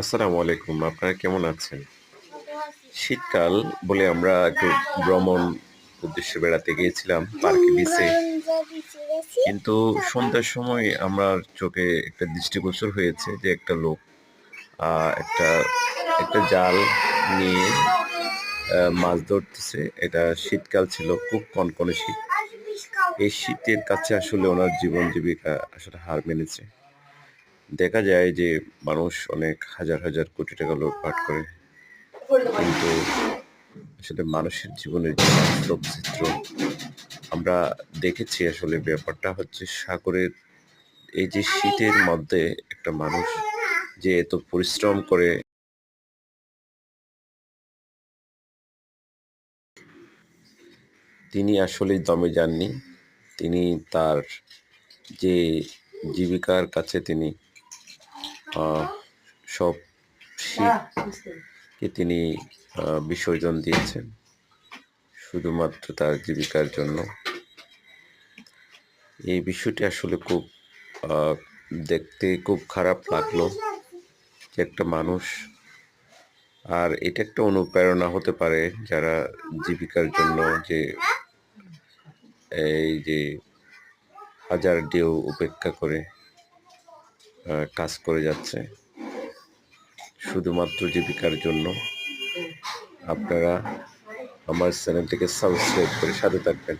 আসসালামু আলাইকুম, আপনারা কেমন আছেন? শীতকাল বলে আমরা একটু ভ্রমণ উদ্দেশ্যে বেড়াতে গিয়েছিলাম, পার্কে বিচে। কিন্তু সন্ধ্যার সময় আমার চোখে একটা দৃষ্টিগোচর হয়েছে যে একটা লোক একটা একটা জাল নিয়ে মাছ ধরতেছে। এটা শীতকাল ছিল, খুব কনকনে শীত। এই শীতের কাছে আসলে ওনার জীবন জীবিকা আসলে হার মেনেছে। দেখা যায় যে মানুষ অনেক হাজার হাজার কোটি টাকা লুটপাট করে। কিন্তু আসলে মানুষের জীবনের যে বাস্তব চিত্র আমরা দেখেছি আসলে ব্যাপারটা হচ্ছে সাগরের এই যে শীতের মধ্যে একটা মানুষ যে এত পরিশ্রম করে তিনি আসলে দমে যাননি। তিনি তার যে জীবিকার কাছে তিনি সব শীতকে তিনি বিসর্জন দিয়েছেন। শুধুমাত্র তার জীবিকার জন্য। এই বিষয়টি আসলে খুব দেখতে খুব খারাপ লাগল যে একটা মানুষ আর এটা একটা অনুপ্রেরণা হতে পারে যারা জীবিকার জন্য যে এই যে হাজার ঢেউ উপেক্ষা করে। কাজ করে যাচ্ছে। শুধুমাত্র জীবিকার জন্য। আপনারা আমার চ্যানেলটিকে সাবস্ক্রাইব করে সাথে থাকবেন।